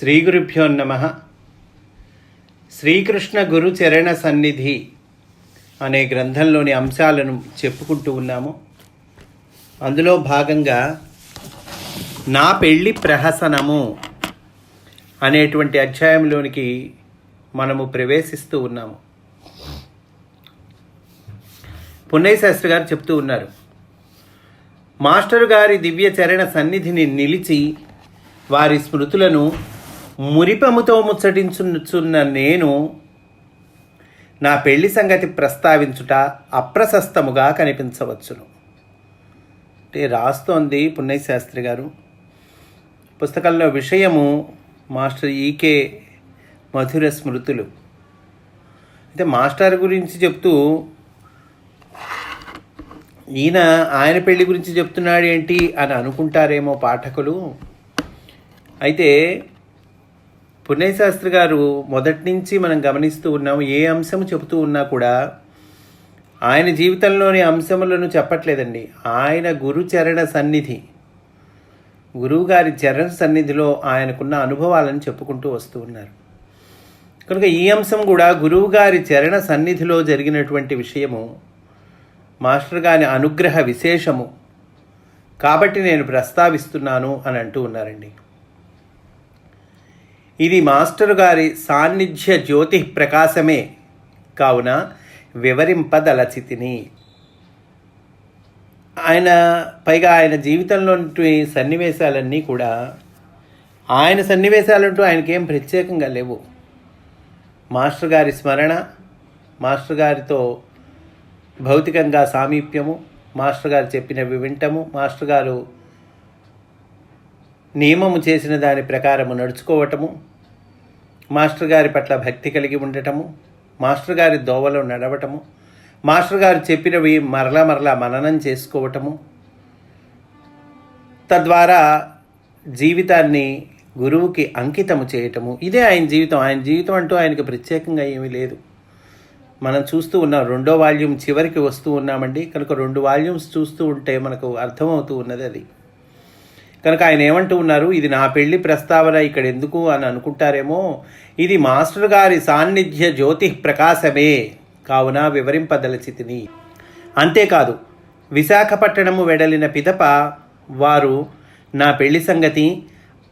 శ్రీ గురుభ్యో నమ. శ్రీకృష్ణ గురు చరణ సన్నిధి అనే గ్రంథంలోని అంశాలను చెప్పుకుంటూ ఉన్నాము. అందులో భాగంగా నా పెళ్ళి ప్రహసనము అనేటువంటి అధ్యాయంలోనికి మనము ప్రవేశిస్తూ ఉన్నాము. పున్నయ్య శాస్త్రి గారు చెప్తూ ఉన్నారు. మాస్టర్ గారి దివ్య చరణ సన్నిధిని నిలిచి వారి స్మృతులను మురిపముతో ముచ్చటించుచున్న నేను నా పెళ్ళి సంగతి ప్రస్తావించుట అప్రశస్తముగా కనిపించవచ్చును. అంటే రాస్తోంది పుణ్యశాస్త్రి శాస్త్రి గారు. పుస్తకంలో విషయము మాస్టర్ ఈకే మధుర స్మృతులు. అయితే మాస్టర్ గురించి చెప్తూ ఈయన ఆయన పెళ్ళి గురించి చెప్తున్నాడు ఏంటి అని అనుకుంటారేమో పాఠకులు. అయితే పుణ్యశాస్త్రి గారు మొదటి నుంచి మనం గమనిస్తూ ఉన్నాము ఏ అంశం చెబుతూ ఉన్నా కూడా ఆయన జీవితంలోని అంశములను చెప్పట్లేదండి. ఆయన గురు చరణ సన్నిధి గురువుగారి చరణ సన్నిధిలో ఆయనకున్న అనుభవాలను చెప్పుకుంటూ వస్తూ ఉన్నారు. కనుక ఈ అంశం కూడా గురువు గారి చరణ సన్నిధిలో జరిగినటువంటి విషయము మాస్టర్ గారి అనుగ్రహ విశేషము. కాబట్టి నేను ప్రస్తావిస్తున్నాను అని అంటూ ఉన్నారండి. ఇది మాస్టర్ గారి సాన్నిధ్య జ్యోతి ప్రకాశమే. కావున వివరింపదలచితిని. ఆయన పైగా ఆయన జీవితంలోని సన్నివేశాలన్నీ కూడా ఆయన సన్నివేశాలంటూ ఆయనకేం ప్రత్యేకంగా లేవు. మాస్టర్ గారి స్మరణ మాస్టర్ గారితో భౌతికంగా సామీప్యము మాస్టర్ గారు చెప్పినవి వింటము మాస్టర్ గారు నియమము చేసిన దాని ప్రకారము నడుచుకోవటము మాస్టర్ గారి పట్ల భక్తి కలిగి ఉండటము మాస్టర్ గారి దోవలో నడవటము మాస్టర్ గారు చెప్పినవి మరలా మరలా మననం చేసుకోవటము. తద్వారా జీవితాన్ని గురువుకి అంకితము చేయటము. ఇదే ఆయన జీవితం. ఆయన జీవితం అంటూ ఆయనకు ప్రత్యేకంగా ఏమీ లేదు. మనం చూస్తూ ఉన్నాం రెండో వాల్యూమ్ చివరికి వస్తూ ఉన్నామండి. కనుక రెండు వాల్యూమ్స్ చూస్తూ ఉంటే మనకు అర్థమవుతూ ఉన్నది అది. కనుక ఆయన ఏమంటూ ఉన్నారు ఇది నా పెళ్ళి ప్రస్తావన ఇక్కడ ఎందుకు అని అనుకుంటారేమో? ఇది మాస్టర్ గారి సాన్నిధ్య జ్యోతి ప్రకాశమే కావున వివరింపదలచితిని. అంతేకాదు విశాఖపట్టణము వెడలిన పిదప వారు నా పెళ్ళి సంగతి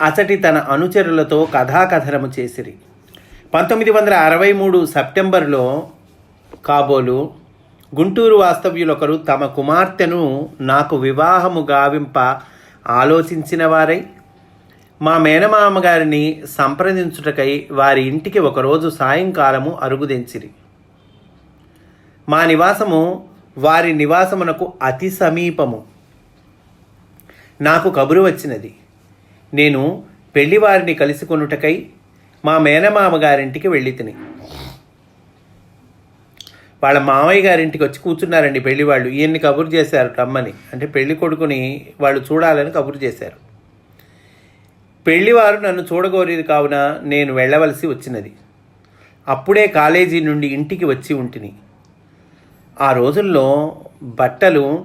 అచటి తన అనుచరులతో కథాకథనము చేసిరి. పంతొమ్మిది వందల అరవై మూడు సెప్టెంబర్లో కాబోలు గుంటూరు వాస్తవ్యులొకరు తమ కుమార్తెను నాకు వివాహము గావింప ఆలోచించిన వారై మా మేనమామ గారిని సంప్రదించుటకై వారి ఇంటికి ఒకరోజు సాయంకాలము అరుగుదించిరి. మా నివాసము వారి నివాసమునకు అతి సమీపము. నాకు కబురు వచ్చినది నేను పెళ్ళివారిని కలుసుకొనుటకై మా మేనమామ గారింటికి వెళ్ళి తిని. వాళ్ళ మామయ్య గారింటికి వచ్చి కూర్చున్నారండి పెళ్ళి వాళ్ళు. ఈయన్ని కబురు చేశారు రమ్మని. అంటే పెళ్ళి కొడుకుని వాళ్ళు చూడాలని కబురు చేశారు. పెళ్ళివారు నన్ను చూడగోరేది కావున నేను వెళ్ళవలసి వచ్చినది. అప్పుడే కాలేజీ నుండి ఇంటికి వచ్చి ఉంటిని. ఆ రోజుల్లో బట్టలు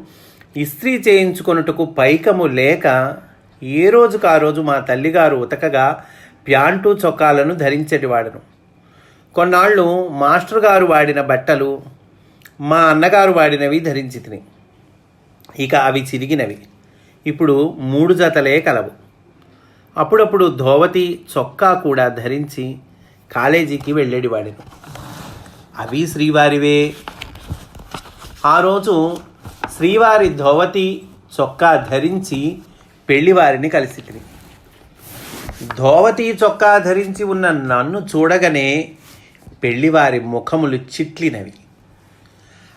ఇస్త్రీ చేయించుకొనుటకు పైకము లేక ఏ రోజుకు ఆ రోజు మా తల్లిగారు ఉతకగా ప్యాంటు చొక్కాలను ధరించేటివాడను. కొన్నాళ్ళు మాస్టర్ గారు వాడిన బట్టలు మా అన్నగారు వాడినవి ధరించి తిని ఇక అవి చిరిగినవి. ఇప్పుడు మూడు జతలే కలవు. అప్పుడప్పుడు ధోవతి చొక్కా కూడా ధరించి కాలేజీకి వెళ్ళేడివాడిను అవి శ్రీవారివే. ఆ రోజు శ్రీవారి ధోవతి చొక్కా ధరించి పెళ్ళివారిని కలిసి తిని ధోవతి చొక్కా ధరించి ఉన్న నన్ను చూడగానే పెళ్ళివారి ముఖములు చిట్లినవి.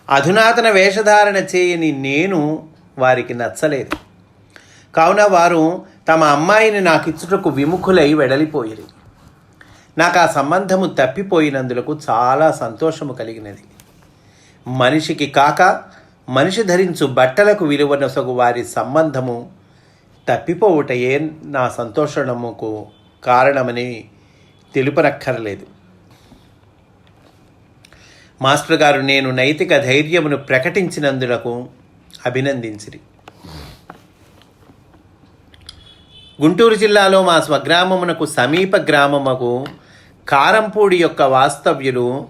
అధునాతన వేషధారణ చేయని నేను వారికి నచ్చలేదు. కావున వారు తమ అమ్మాయిని నాకిచ్చుటకు విముఖులై వెడలిపోయిరి. నాకు ఆ సంబంధము తప్పిపోయినందులకు చాలా సంతోషము కలిగినది. మనిషికి కాక మనిషి ధరించు బట్టలకు విలువనసగు వారి సంబంధము తప్పిపోవుటయే నా సంతోషముకు కారణమని తెలుపనక్కర్లేదు. మాస్టర్ గారు నేను నైతిక ధైర్యమును ప్రకటించినందులకు అభినందించిరి. గుంటూరు జిల్లాలో మా స్వగ్రామమునకు సమీప గ్రామముకు కారంపూడి యొక్క వాస్తవ్యులు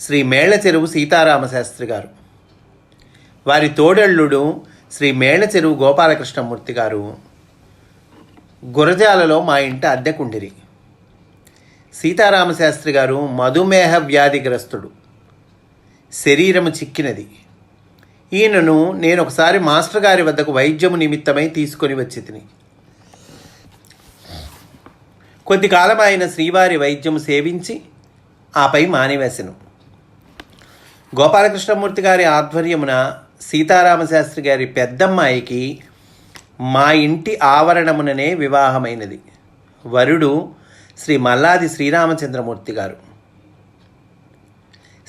శ్రీ మేళచెరువు చెరువు గారు. వారి తోడళ్ళుడు శ్రీ మేళచెరువు గోపాలకృష్ణమూర్తి గారు. గురజాలలో మా ఇంట అద్దెకుండిరి. సీతారామశాస్త్రి గారు మధుమేహ వ్యాధిగ్రస్తుడు. శరీరము చిక్కినది. ఈయనను నేను ఒకసారి మాస్టర్ గారి వద్దకు వైద్యము నిమిత్తమై తీసుకొని వచ్చి తిని కొద్ది కాలం ఆయన శ్రీవారి వైద్యము సేవించి ఆపై మానివేశను గోపాలకృష్ణమూర్తి గారి ఆధ్వర్యమున సీతారామశాస్త్రి గారి పెద్దమ్మాయికి మా ఇంటి ఆవరణముననే వివాహమైనది. వరుడు శ్రీ మల్లాది శ్రీరామచంద్రమూర్తి గారు.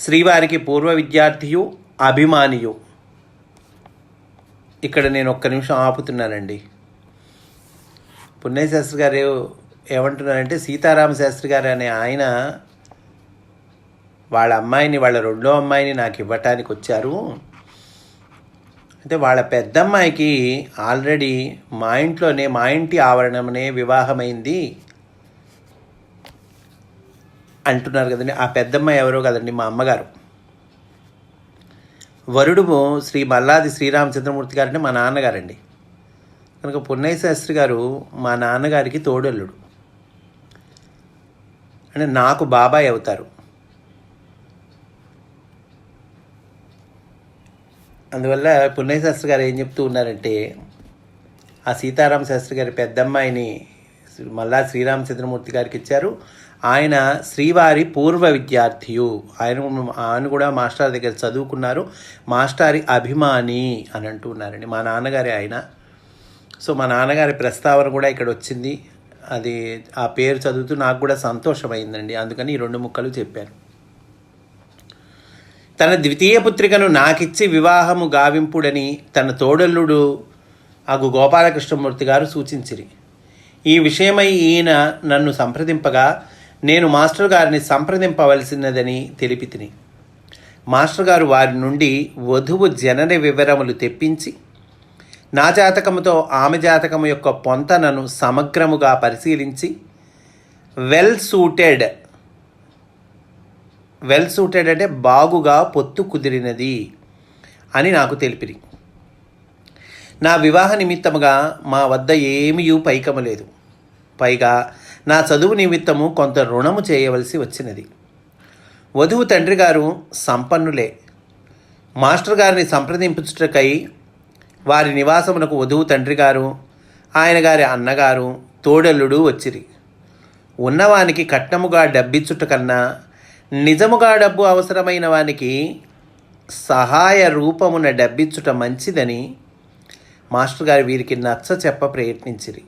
శ్రీవారికి పూర్వ విద్యార్థియు అభిమానియు. ఇక్కడ నేను ఒక్క నిమిషం ఆపుతున్నానండి. పుణ్యశాస్త్రి గారు ఏమంటున్నారంటే సీతారామ శాస్త్రి గారు అనే ఆయన వాళ్ళ అమ్మాయిని వాళ్ళ రెండో అమ్మాయిని నాకు ఇవ్వటానికి వచ్చారు. అయితే వాళ్ళ పెద్దమ్మాయికి ఆల్రెడీ మా ఇంట్లోనే మా ఇంటి ఆవరణమనే వివాహమైంది. అంటున్నారు కదండి. ఆ పెద్దమ్మ ఎవరో కదండి మా అమ్మగారు. వరుడు శ్రీ మల్లాది శ్రీరామచంద్రమూర్తి గారంటే మా నాన్నగారండి. కనుక పున్నయ్య శాస్త్రి గారు మా నాన్నగారికి తోడల్లుడు. అంటే నాకు బాబాయ్ అవుతారు. అందువల్ల పున్నయ్య శాస్త్రి గారు ఏం చెప్తూ ఉన్నారంటే ఆ సీతారామ శాస్త్రి గారి పెద్దమ్మాయిని మళ్ళా మల్లా శ్రీరామచంద్రమూర్తి గారికి ఇచ్చారు. ఆయన శ్రీవారి పూర్వ విద్యార్థియు. ఆయన ఆయన కూడా మాస్టర్ దగ్గర చదువుకున్నారు. మాస్టారి అభిమాని అని అంటూ ఉన్నారండి. మా నాన్నగారి ఆయన. సో మా నాన్నగారి ప్రస్తావన కూడా ఇక్కడ వచ్చింది. అది ఆ పేరు చదువుతూ నాకు కూడా సంతోషమైందండి. అందుకని ఈ రెండు ముక్కలు చెప్పాను. తన ద్వితీయ పుత్రికను నాకిచ్చి వివాహము గావింపుడని తన తోడల్లుడు అగు గోపాలకృష్ణమూర్తి గారు సూచించిరి. ఈ విషయమై ఈయన నన్ను సంప్రదింపగా నేను మాస్టర్ గారిని సంప్రదింపవలసినదని తెలిపి తిని. మాస్టర్ గారు వారి నుండి వధువు జనన వివరములు తెప్పించి నా జాతకముతో ఆమె జాతకము యొక్క పొంతనను సమగ్రముగా పరిశీలించి వెల్ సూటెడ్ వెల్ సూటెడ్ అంటే బాగుగా పొత్తు కుదిరినది అని నాకు తెలిపిరి. నా వివాహ నిమిత్తముగా మా వద్ద ఏమీ పైకము లేదు. పైగా నా చదువు నిమిత్తము కొంత రుణము చేయవలసి వచ్చినది. వధువు తండ్రి గారు సంపన్నులే. మాస్టర్ గారిని సంప్రదింపుచుటకై వారి నివాసమునకు వధువు తండ్రి గారు ఆయన గారి అన్నగారు తోడల్లుడు వచ్చిరి. ఉన్నవానికి కట్నముగా డబ్బిచ్చుట కన్నా నిజముగా డబ్బు అవసరమైన వానికి సహాయ రూపమున డబ్బిచ్చుట మంచిదని మాస్టర్ గారు వీరికి నచ్చ చెప్ప ప్రయత్నించిరి.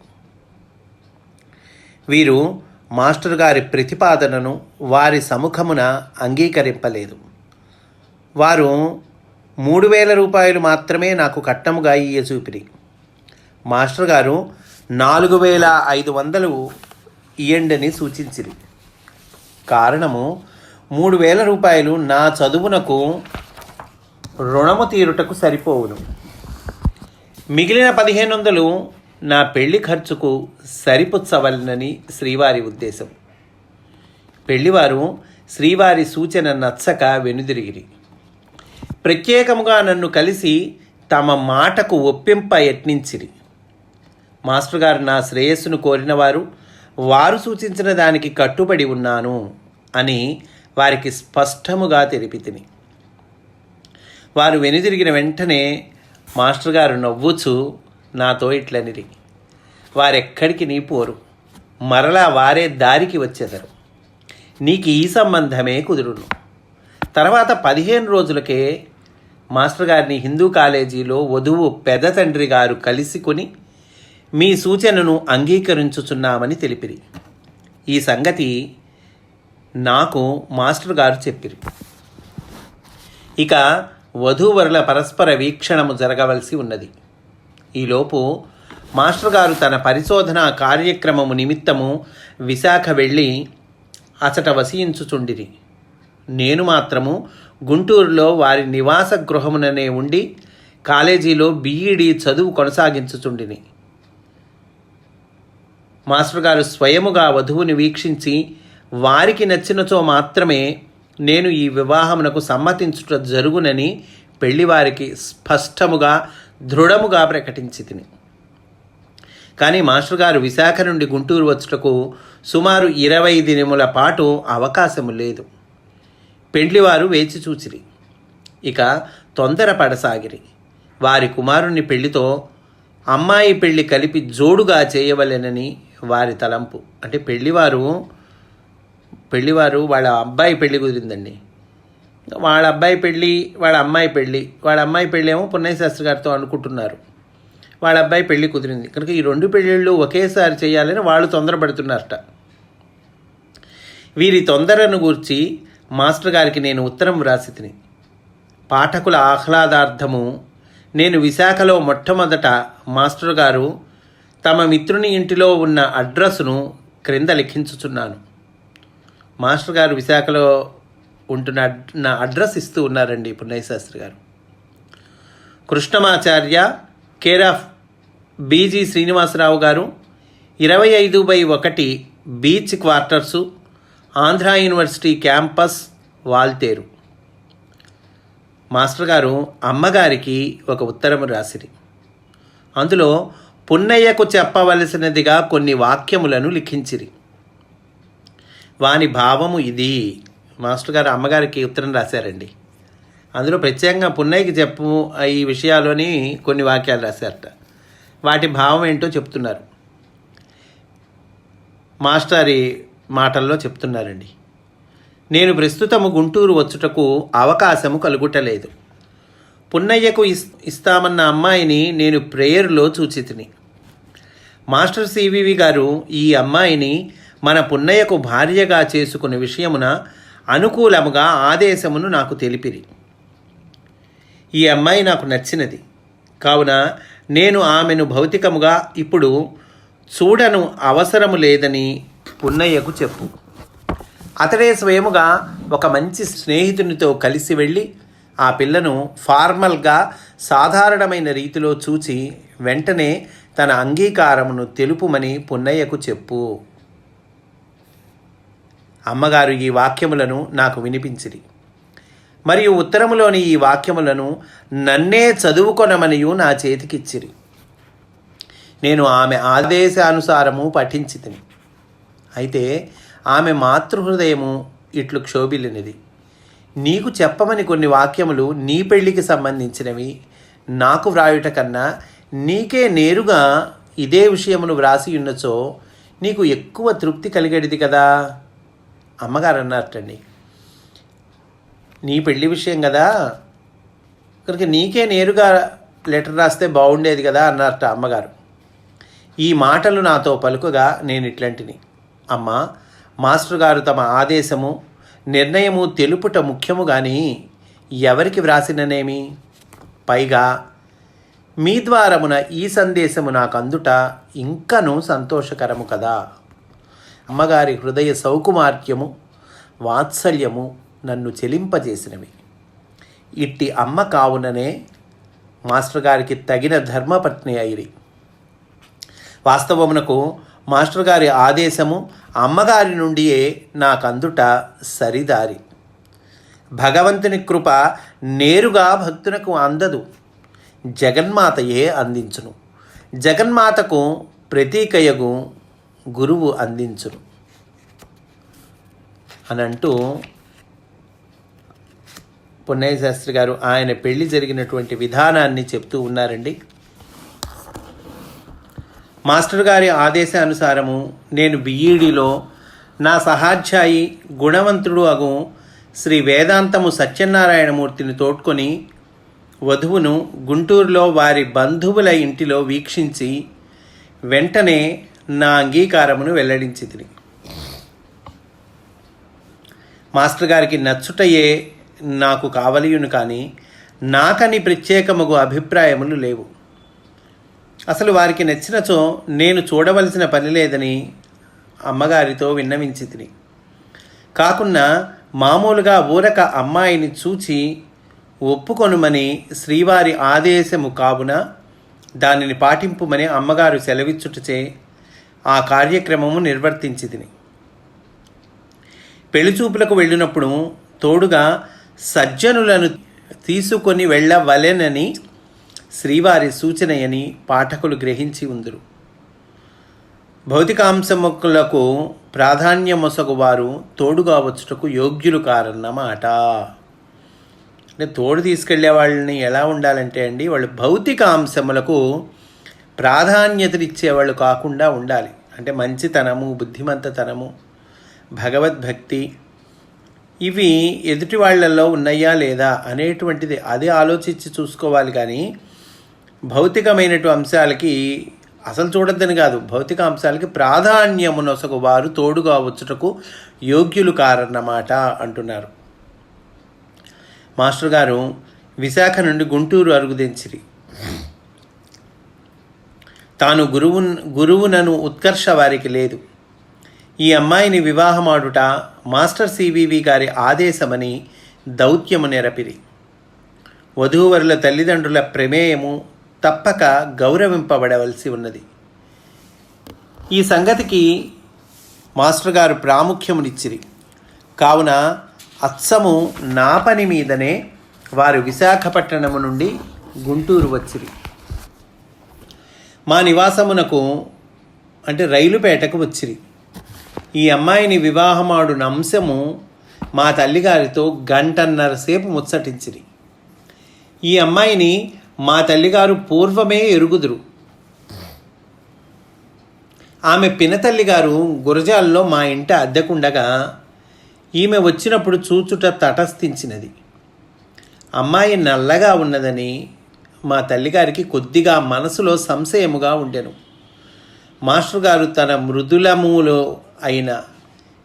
వీరు మాస్టర్ గారి ప్రతిపాదనను వారి సముఖమున అంగీకరింపలేదు. వారు మూడు వేల రూపాయలు మాత్రమే నాకు కట్టముగా ఇయ్య చూపిరి. మాస్టర్ గారు నాలుగు వేల ఐదు వందలు ఇయ్యండని సూచించిరి. కారణము మూడు వేల రూపాయలు నా చదువునకు రుణము తీరుటకు సరిపోవును. మిగిలిన పదిహేను వందలు నా పెళ్ళి ఖర్చుకు సరిపుచ్చవలనని శ్రీవారి ఉద్దేశం. పెళ్ళివారు శ్రీవారి సూచన నచ్చక వెనుదిరిగిరి. ప్రత్యేకముగా నన్ను కలిసి తమ మాటకు ఒప్పింప యత్నించిరి. మాస్టర్ గారు నా శ్రేయస్సును కోరినవారు వారు సూచించిన దానికి కట్టుబడి ఉన్నాను అని వారికి స్పష్టముగా తెలిపి తిని వారు వెనుదిరిగిన వెంటనే మాస్టర్ గారు నవ్వుచు నాతో ఇట్లనిరి. వారెక్కడికి నీ పోరు? మరలా వారే దారికి వచ్చేదరు. నీకు ఈ సంబంధమే కుదురును. తర్వాత పదిహేను రోజులకే మాస్టర్ గారిని హిందూ కాలేజీలో వధువు పెద్ద తండ్రి గారు కలిసికొని మీ సూచనను అంగీకరించుచున్నామని తెలిపిరి. ఈ సంగతి నాకు మాస్టర్ గారు చెప్పిరి. ఇక వధూవరుల పరస్పర వీక్షణము జరగవలసి ఉన్నది. ఈలోపు మాస్టర్ గారు తన పరిశోధన కార్యక్రమము నిమిత్తము విశాఖ వెళ్ళి అచట వసించుచుండిరి నేను మాత్రము గుంటూరులో వారి నివాస గృహముననే ఉండి కాలేజీలో బీఈడి చదువు కొనసాగించుచుండిని. మాస్టర్ గారు స్వయముగా వధువుని వీక్షించి వారికి నచ్చినచో మాత్రమే నేను ఈ వివాహమునకు సమ్మతించుట జరుగునని పెళ్ళివారికి స్పష్టముగా దృఢముగా ప్రకటించి తిని కానీ మాస్టర్ గారు విశాఖ నుండి గుంటూరు వచ్చుటకు సుమారు ఇరవై దినముల పాటు అవకాశము లేదు. పెండ్లివారు వేచి చూచిరి. ఇక తొందరపడసాగిరి. వారి కుమారుని పెళ్ళితో అమ్మాయి పెళ్ళి కలిపి జోడుగా చేయవలెనని వారి తలంపు. అంటే పెళ్ళివారు పెళ్ళివారు వాళ్ళ అబ్బాయి పెళ్ళి కుదిరిందండి. వాళ్ళ అబ్బాయి పెళ్ళి వాళ్ళ అమ్మాయి పెళ్ళి. వాళ్ళ అమ్మాయి పెళ్ళి ఏమో పున్నయ్య శాస్త్రి గారితో అనుకుంటున్నారు. వాళ్ళ అబ్బాయి పెళ్ళి కుదిరింది. కనుక ఈ రెండు పెళ్ళిళ్ళు ఒకేసారి చేయాలని వాళ్ళు తొందరపడుతున్నారట. వీరి తొందరను గూర్చి మాస్టర్ గారికి నేను ఉత్తరం వ్రాసి తిని పాఠకుల ఆహ్లాదార్థము. నేను విశాఖలో మొట్టమొదట మాస్టర్ గారు తమ మిత్రుని ఇంటిలో ఉన్న అడ్రస్ను క్రింద లిఖించుచున్నాను మాస్టర్ గారు విశాఖలో ఉంటున్న నా అడ్రస్ ఇస్తూ ఉన్నారండి పున్నయ్యశాస్త్రి గారు. Krishnamacharya care of BG Srinivasarao గారు ఇరవై ఐదు బై ఒకటి beach quarters Andhra university campus Waltair. Master గారు అమ్మగారికి ఒక ఉత్తరము రాసిరి. అందులో పున్నయ్యకు చెప్పవలసినదిగా కొన్ని వాక్యములను లిఖించిరి. వాని భావము ఇది. మాస్టర్ గారు అమ్మగారికి ఉత్తరం రాశారండి. అందులో ప్రత్యేకంగా పున్నయ్యకి చెప్పు ఈ విషయాలని కొన్ని వాక్యాలు రాశారట. వాటి భావం ఏంటో చెప్తున్నారు. మాస్టారి మాటల్లో చెప్తున్నారండి. నేను ప్రస్తుతము గుంటూరు వచ్చుటకు అవకాశము కలుగుటలేదు. పున్నయ్యకు ఇస్ ఇస్తామన్న అమ్మాయిని నేను ప్రేయర్లో చూచితిని. మాస్టర్ సివివి గారు ఈ అమ్మాయిని మన పున్నయ్యకు భార్యగా చేసుకునే విషయమున అనుకూలముగా ఆదేశమును నాకు తెలిపిరి. ఈ అమ్మాయి నాకు నచ్చినది. కావున నేను ఆమెను భౌతికముగా ఇప్పుడు చూడను అవసరము లేదని పున్నయ్యకు చెప్పు. అతడే స్వయముగా ఒక మంచి స్నేహితునితో కలిసి వెళ్ళి ఆ పిల్లను ఫార్మల్గా సాధారణమైన రీతిలో చూచి వెంటనే తన అంగీకారమును తెలుపుమని పున్నయ్యకు చెప్పు. అమ్మగారు ఈ వాక్యములను నాకు వినిపించిరి. మరియు ఉత్తరములోని ఈ వాక్యములను నన్నే చదువుకొనమనియు నా చేతికిచ్చిరి. నేను ఆమె ఆదేశానుసారము పఠించితిని. అయితే ఆమె మాతృహృదయము ఇట్లు క్షోభిలినిది నీకు చెప్పమని కొన్ని వాక్యములు నీ పెళ్ళికి సంబంధించినవి. నాకు వ్రాయుట కన్నా నీకే నేరుగా ఇదే విషయమును వ్రాసి ఉన్నచో నీకు ఎక్కువ తృప్తి కలిగేది కదా? అమ్మగారు అన్నారటండి. నీ పెళ్ళి విషయం కదా? కనుక నీకే నేరుగా లెటర్ రాస్తే బాగుండేది కదా అన్నారట అమ్మగారు. ఈ మాటలు నాతో పలుకగా నేను ఇట్లాంటిని. అమ్మా మాస్టర్ గారు తమ ఆదేశము నిర్ణయము తెలుపుట ముఖ్యము కానీ ఎవరికి వ్రాసిననేమి? పైగా మీ ద్వారమున ఈ సందేశము నాకు అందుట ఇంకనూ సంతోషకరము కదా. అమ్మగారి హృదయ సౌకుమార్యము వాత్సల్యము నన్ను చెలింపజేసినవి. ఇట్టి అమ్మ కావుననే మాస్టర్ గారికి తగిన ధర్మపత్ని అయిరి. వాస్తవమునకు మాస్టర్ గారి ఆదేశము అమ్మగారి నుండియే నాకందుట సరిదారి. భగవంతుని కృప నేరుగా భక్తునకు అందదు. జగన్మాతయే అందించును. జగన్మాతకు ప్రతీకయగు గురువు అందించును. అని అంటూ పున్నయ్య శాస్త్రి గారు ఆయన పెళ్ళి జరిగినటువంటి విధానాన్ని చెప్తూ ఉన్నారండి. మాస్టర్ గారి ఆదేశానుసారము నేను బిఈడిలో నా సహాధ్యాయి గుణవంతుడు అగు శ్రీ వేదాంతము సత్యనారాయణమూర్తిని తోడ్కొని వధువును గుంటూరులో వారి బంధువుల ఇంటిలో వీక్షించి వెంటనే నా అంగీకారమును వెల్లడించి తిని మాస్టర్ గారికి నచ్చుటయే నాకు కావలియును కానీ నాకని ప్రత్యేకముగు అభిప్రాయములు లేవు. అసలు వారికి నచ్చినచో నేను చూడవలసిన పని లేదని అమ్మగారితో విన్నవించి తిని కాకున్నా మామూలుగా ఊరక అమ్మాయిని చూచి ఒప్పుకొనుమని శ్రీవారి ఆదేశము కావున దానిని పాటింపుమని అమ్మగారు సెలవిచ్చుటచే ఆ కార్యక్రమము నిర్వర్తించితిని. పెళ్ళిచూపులకు వెళ్ళినప్పుడు తోడుగా సజ్జనులను తీసుకొని వెళ్ళవలెనని శ్రీవారి సూచనయని పాఠకులు గ్రహించి ఉందరు. భౌతికాంశములకు ప్రాధాన్యమొసగు వారు తోడుగా వచ్చుటకు యోగ్యులు కారన్నమాట. అంటే తోడు తీసుకెళ్ళే వాళ్ళని ఎలా ఉండాలంటే అండి వాళ్ళు భౌతిక అంశములకు ప్రాధాన్యతనిచ్చేవాళ్ళు కాకుండా ఉండాలి. అంటే మంచితనము బుద్ధిమంతతనము భగవద్భక్తి ఇవి ఎదుటి వాళ్ళలో ఉన్నాయా లేదా అనేటువంటిది అది ఆలోచించి చూసుకోవాలి కానీ భౌతికమైనటు అంశాలకి అసలు చూడొద్దని కాదు. భౌతిక అంశాలకి ప్రాధాన్యమునొసగు వారు తోడుగా వచ్చుటకు యోగ్యులు కారన్నమాట అంటున్నారు. మాస్టర్ గారు విశాఖ నుండి గుంటూరు అరుగుదించిరి తాను గురువు గురువునను ఉత్కర్ష వారికి లేదు. ఈ అమ్మాయిని వివాహమాడుట మాస్టర్ సివివి గారి ఆదేశమని దౌత్యము నెరపిరి. వధూవరుల తల్లిదండ్రుల ప్రమేయము తప్పక గౌరవింపబడవలసి ఉన్నది. ఈ సంగతికి మాస్టర్ గారు ప్రాముఖ్యమునిచ్చిరి. కావున అచ్చము నా పని మీదనే వారు విశాఖపట్టణము నుండి గుంటూరు వచ్చిరి. మా నివాసమునకు అంటే రైలుపేటకు వచ్చిరి. ఈ అమ్మాయిని వివాహమాడున అంశము మా తల్లిగారితో గంటన్నర సేపు ముచ్చటించిరి. ఈ అమ్మాయిని మా తల్లిగారు పూర్వమే ఎరుగుదురు. ఆమె పినతల్లిగారు గురజాల్లో మా ఇంట అద్దెకుండగా ఈమె వచ్చినప్పుడు చూచుట తటస్థించినది. అమ్మాయి నల్లగా ఉన్నదని మా తల్లిగారికి కొద్దిగా మనసులో సంశయముగా ఉండెను. మాస్టర్ గారు తన మృదులములో అయిన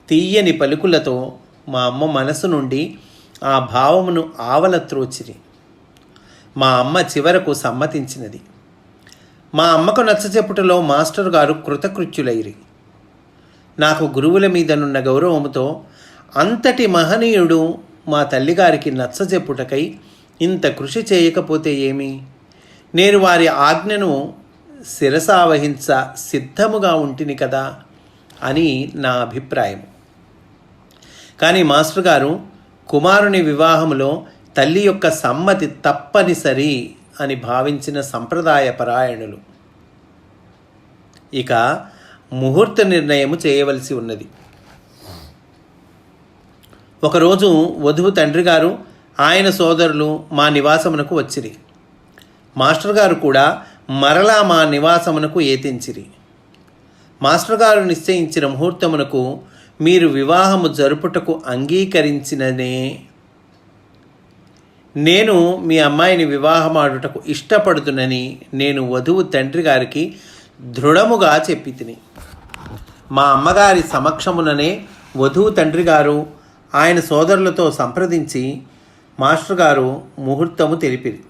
తీయని పలుకులతో మా అమ్మ మనసు నుండి ఆ భావమును ఆవల త్రోచిరి. మా అమ్మ చివరకు సమ్మతించినది. మా అమ్మకు నచ్చచెప్పుటలో మాస్టర్ గారు కృతకృత్యులైరి. నాకు గురువుల మీదనున్న గౌరవముతో అంతటి మహనీయుడు మా తల్లిగారికి నచ్చజెప్పుటకై ఇంత కృషి చేయకపోతే ఏమి? నేను వారి ఆజ్ఞను శిరసావహించ సిద్ధముగా ఉంటిని కదా అని నా అభిప్రాయం కానీ మాస్టర్ గారు కుమారుని వివాహములో తల్లి యొక్క సమ్మతి తప్పనిసరి అని భావించిన సంప్రదాయ పరాయణులు. ఇక ముహూర్త నిర్ణయము చేయవలసి ఉన్నది. ఒకరోజు వధువు తండ్రి గారు ఆయన సోదరులు మా నివాసమునకు వచ్చిరి. మాస్టర్ గారు కూడా మరలా మా నివాసమునకు ఏతించిరి. మాస్టర్ గారు నిశ్చయించిన ముహూర్తమునకు మీరు వివాహము జరుపుటకు అంగీకరించిననే నేను మీ అమ్మాయిని వివాహమాడుటకు ఇష్టపడుతునని నేను వధువు తండ్రి గారికి దృఢముగా చెప్పి తిని మా అమ్మగారి సమక్షముననే వధువు తండ్రి గారు ఆయన సోదరులతో సంప్రదించి మాస్టర్ గారు ముహూర్తము తెలిపిరి.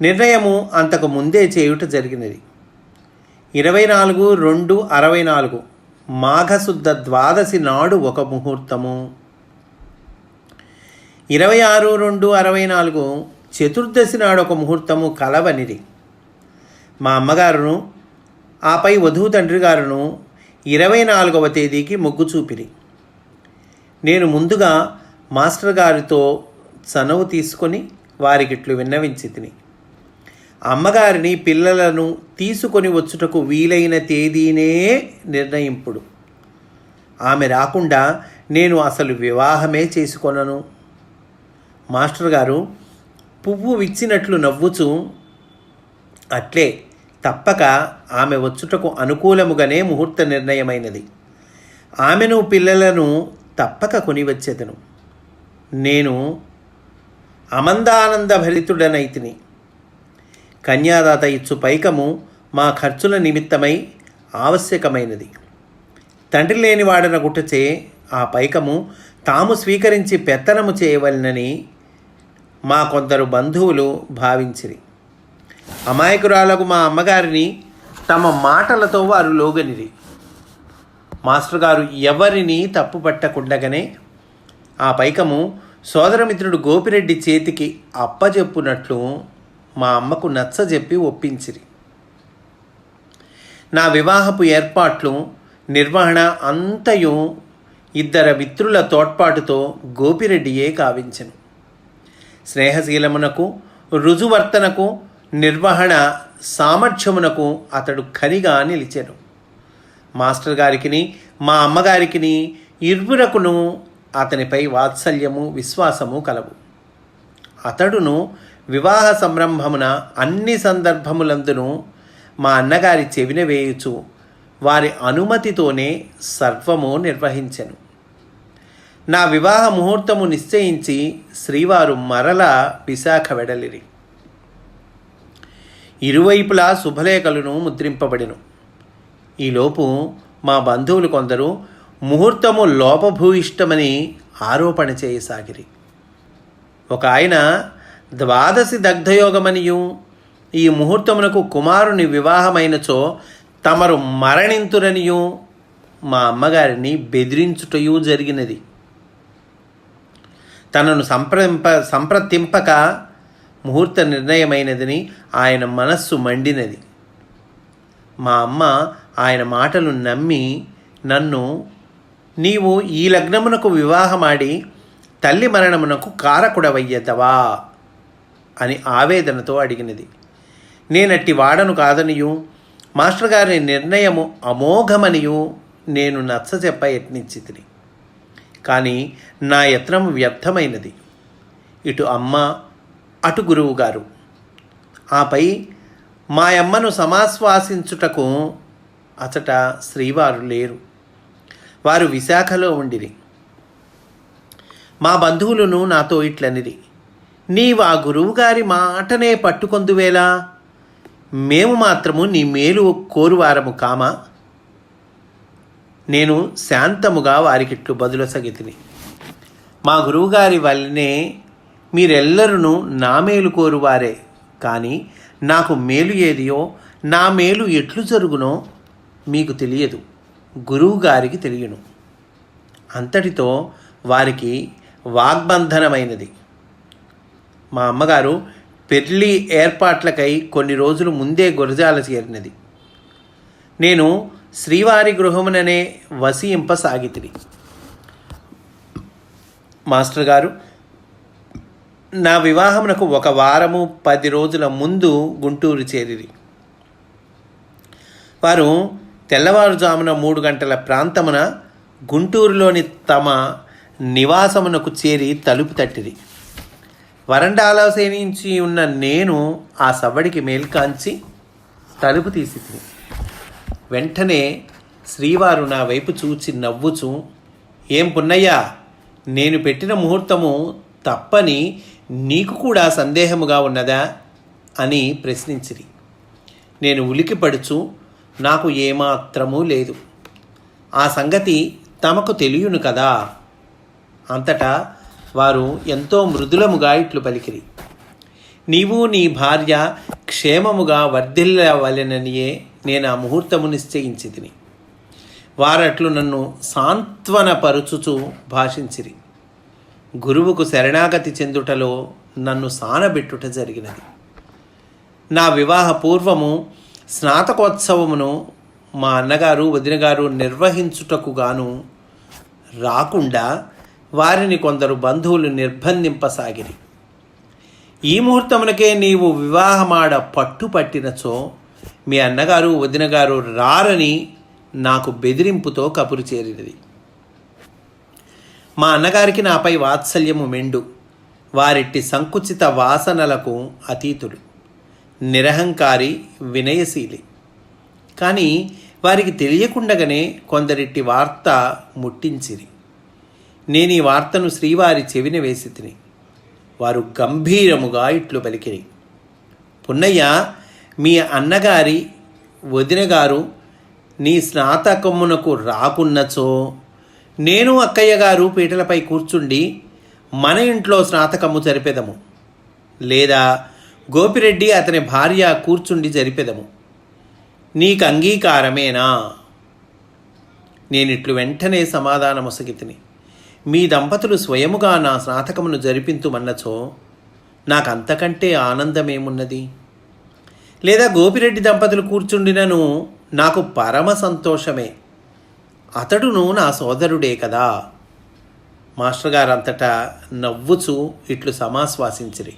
నిర్ణయము అంతకు ముందే చేయుట జరిగినది. ఇరవై నాలుగు రెండు అరవై నాలుగు మాఘశుద్ధ ద్వాదశి నాడు ఒక ముహూర్తము. ఇరవై ఆరు రెండు అరవై నాలుగు చతుర్దశి నాడు ఒక ముహూర్తము కలవనిది. మా అమ్మగారును ఆపై వధువు తండ్రి గారును ఇరవై నాలుగవ తేదీకి మొగ్గు చూపిరి. నేను ముందుగా మాస్టర్ గారితో చనువు తీసుకొని వారికిట్లు విన్నవించి తిని అమ్మగారిని పిల్లలను తీసుకొని వచ్చుటకు వీలైన తేదీనే నిర్ణయింపుడు. ఆమె రాకుండా నేను అసలు వివాహమే చేసుకొనను. మాస్టర్ గారు పువ్వు విచ్చినట్లు నవ్వుచు అట్లే తప్పక ఆమె వచ్చుటకు అనుకూలముగానే ముహూర్త నిర్ణయమైనది. ఆమెను పిల్లలను తప్పక కొనివచ్చేదను నేను అమందానంద భరితుడనైతిని కన్యాదాత ఇచ్చు పైకము మా ఖర్చుల నిమిత్తమై ఆవశ్యకమైనది. తండ్రి లేని వాడన గుట్టచే ఆ పైకము తాము స్వీకరించి పెత్తనము చేయవలనని మా కొందరు బంధువులు భావించిరి. అమాయకురాలకు మా అమ్మగారిని తమ మాటలతో వారు లోగనిరి. మాస్టర్ గారు ఎవరిని తప్పుపట్టకుండగానే ఆ పైకము సోదరమిత్రుడు గోపిరెడ్డి చేతికి అప్పజెప్పునట్లు మా అమ్మకు నచ్చజెప్పి ఒప్పించిరి. నా వివాహపు ఏర్పాట్లు నిర్వహణ అంతయు ఇద్దరు మిత్రుల తోడ్పాటుతో గోపిరెడ్డియే కావించను. స్నేహశీలమునకు రుజువర్తనకు నిర్వహణ సామర్థ్యమునకు అతడు ఖనిగా నిలిచెను. మాస్టర్ గారికిని మా అమ్మగారికిని ఇరువురకును అతనిపై వాత్సల్యము విశ్వాసము కలవు. అతడును వివాహ సంరంభమున అన్ని సందర్భములందును మా అన్నగారి చెవిన వేయుచు వారి అనుమతితోనే సర్వము నిర్వహించెను. నా వివాహ ముహూర్తము నిశ్చయించి శ్రీవారు మరల విశాఖ వెడలిరి. ఇరువైపులా శుభలేఖలను ముద్రింపబడిను. ఈలోపు మా బంధువులు కొందరు ముహూర్తము లోపభూయిష్టమని ఆరోపణ చేయసాగిరి ఒక ఆయన ద్వాదశి దగ్ధయోగమనియు ఈ ముహూర్తమునకు కుమారుని వివాహమైనచో తమరు మరణింతురనియు మా అమ్మగారిని బెదిరించుటయు జరిగినది. తనను సంప్రదింప సంప్రదింపక ముహూర్త నిర్ణయమైనదని ఆయన మనస్సు మండినది. మా అమ్మ ఆయన మాటలు నమ్మి నన్ను నీవు ఈ లగ్నమునకు వివాహమాడి తల్లి మరణమునకు కారకుడవయ్యదవా? అని ఆవేదనతో అడిగినది. నేనట్టి వాడను కాదనియు మాస్టర్ గారి నిర్ణయము అమోఘమనియు నేను నచ్చ చెప్ప యత్నించితిని. కానీ నా యత్నం వ్యర్థమైనది. ఇటు అమ్మ అటు గురువు గారు. ఆపై మా అమ్మను సమాశ్వాసించుటకు అచట శ్రీవారు లేరు. వారు విశాఖలో ఉండిరి. మా బంధువులను నాతో ఇట్లనిది నీవు ఆ గురువుగారి మాటనే పట్టుకొందువేలా మేము మాత్రము నీ మేలు కోరువారము కామా? నేను శాంతముగా వారికిట్లు బదులసగితిని. మా గురువుగారి వల్లనే మీరెల్లరూ నా మేలు కోరువారే. కానీ నాకు మేలు ఏదియో నా మేలు ఎట్లు జరుగునో మీకు తెలియదు. గురువుగారికి తెలియను. అంతటితో వారికి వాగ్బంధనమైనది. మా అమ్మగారు పెళ్ళి ఏర్పాట్లకై కొన్ని రోజులు ముందే గురజాల చేరినది. నేను శ్రీవారి గృహముననే వసీంపసాగితిని మాస్టర్ గారు నా వివాహమునకు ఒక వారము పది రోజుల ముందు గుంటూరు చేరిరి. వారు తెల్లవారుజామున మూడు గంటల ప్రాంతమున గుంటూరులోని తమ నివాసమునకు చేరి తలుపు తట్టిది వరండాలో సేనించి ఉన్న నేను ఆ సవ్వడికి మేల్కాంచి తలుపు తీసి వెంటనే శ్రీవారు నా వైపు చూచి నవ్వుచు ఏం పున్నయ్యా నేను పెట్టిన ముహూర్తము తప్పని నీకు కూడా సందేహముగా ఉన్నదా? అని ప్రశ్నించిరి. నేను ఉలికిపడుచు నాకు ఏమాత్రమూ లేదు. ఆ సంగతి తమకు తెలియను కదా? అంతటా వారు ఎంతో మృదులముగా ఇట్లు పలికిరి. నీవు నీ భార్య క్షేమముగా వర్ధిల్లవలెననియే నేను ఆ ముహూర్తము నిశ్చయించి తిని వారట్లు నన్ను సాంత్వనపరుచుచు భాషించిరి. గురువుకు శరణాగతి చెందుటలో నన్ను సానబెట్టుట జరిగినది. నా వివాహ పూర్వము స్నాతకోత్సవమును మా అన్నగారు వదినగారు నిర్వహించుటకు గాను రాకుండా వారిని కొందరు బంధువులు నిర్బంధింపసాగిరి. ఈ ముహూర్తమునకే నీవు వివాహమాడ పట్టుపట్టినచో మీ అన్నగారు వదినగారు రారని నాకు బెదిరింపుతో కబురు చేరినది. మా అన్నగారికి నాపై వాత్సల్యము మెండు. వారిట్టి సంకుచిత వాసనలకు అతీతుడు. నిరహంకారి వినయశీలి. కానీ వారికి తెలియకుండగానే కొందరిట్టి వార్త ముట్టించిరి. నేను ఈ వార్తను శ్రీవారి చెవిన వేసి తిని వారు గంభీరముగా ఇట్లు పలికిరి. పున్నయ్య మీ అన్నగారి వదినగారు నీ స్నాతకమునకు రాకున్నచో నేను అక్కయ్య గారు పీటలపై కూర్చుండి మన ఇంట్లో స్నాతకము జరిపెదము. లేదా గోపిరెడ్డి అతని భార్య కూర్చుండి జరిపెదము. నీకు అంగీకారమేనా నేనిట్లు వెంటనే సమాధానమొసగితిని మీ దంపతులు స్వయముగా నా స్నాతకమును జరిపింతుమన్నచో నాకంతకంటే ఆనందమేమున్నది? లేదా గోపిరెడ్డి దంపతులు కూర్చుండినను నాకు పరమ సంతోషమే. అతడును నా సోదరుడే కదా. మాస్టర్ గారంతటా నవ్వుచూ ఇట్లు సమాశ్వాసించిరి.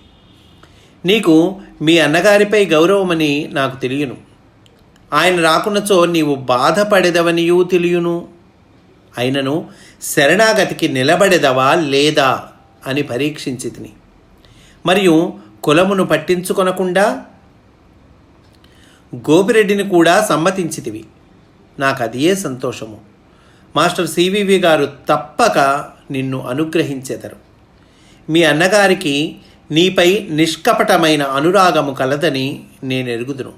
నీకు మీ అన్నగారిపై గౌరవమని నాకు తెలియను. ఆయన రాకున్నచో నీవు బాధపడేదవనియూ తెలియను. అయినను శరణాగతికి నిలబడేదవా లేదా అని పరీక్షించి తిని. మరియు కులమును పట్టించుకొనకుండా గోపిరెడ్డిని కూడా సమ్మతించితివి నాకు అదియే సంతోషము. మాస్టర్ సివివి గారు తప్పక నిన్ను అనుగ్రహించెదరు. మీ అన్నగారికి నీపై నిష్కపటమైన అనురాగము కలదని నేను ఎరుగుదును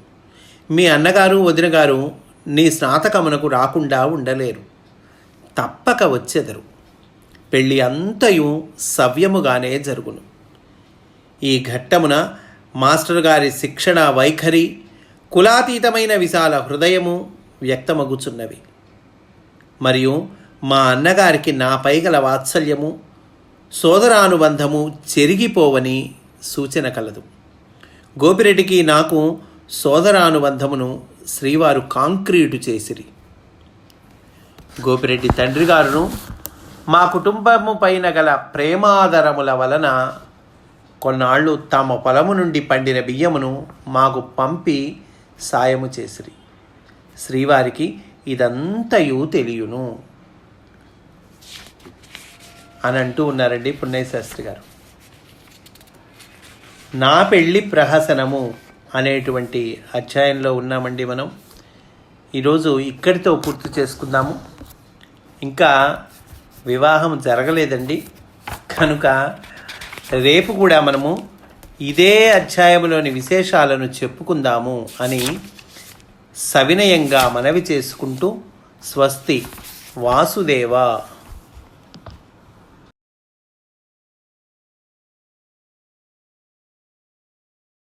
మీ అన్నగారు వదినగారు నీ స్నాతకమునకు రాకుండా ఉండలేరు. తప్పక వచ్చెదరు. పెళ్ళి అంతయు సవ్యముగానే జరుగును. ఈ ఘట్టమున మాస్టర్ గారి శిక్షణ వైఖరి కులాతీతమైన విశాల హృదయము వ్యక్తమగుచున్నవి. మరియు మా అన్నగారికి నాపై గల వాత్సల్యము సోదరానుబంధము చెరిగిపోవని సూచన కలదు. గోపిరెడ్డికి నాకు సోదరానుబంధమును శ్రీవారు కాంక్రీటు చేసిరి. గోపిరెడ్డి తండ్రి గారును మా కుటుంబము పైన గల ప్రేమాదరముల వలన కొన్నాళ్ళు తమ పొలము నుండి పండిన బియ్యమును మాకు పంపి సాయము చేసిరి. శ్రీవారికి ఇదంతయు తెలియును. అని అంటూ ఉన్నారండి పున్నయ్య శాస్త్రి గారు. నా పెళ్ళి ప్రహసనము అనేటువంటి అధ్యాయంలో ఉన్నామండి మనం. ఈరోజు ఇక్కడితో పూర్తి చేసుకుందాము. ఇంకా వివాహం జరగలేదండి. కనుక రేపు కూడా మనము ఇదే అధ్యాయంలోని విశేషాలను చెప్పుకుందాము అని సవినయంగా మనవి చేసుకుంటూ స్వస్తి వాసుదేవ.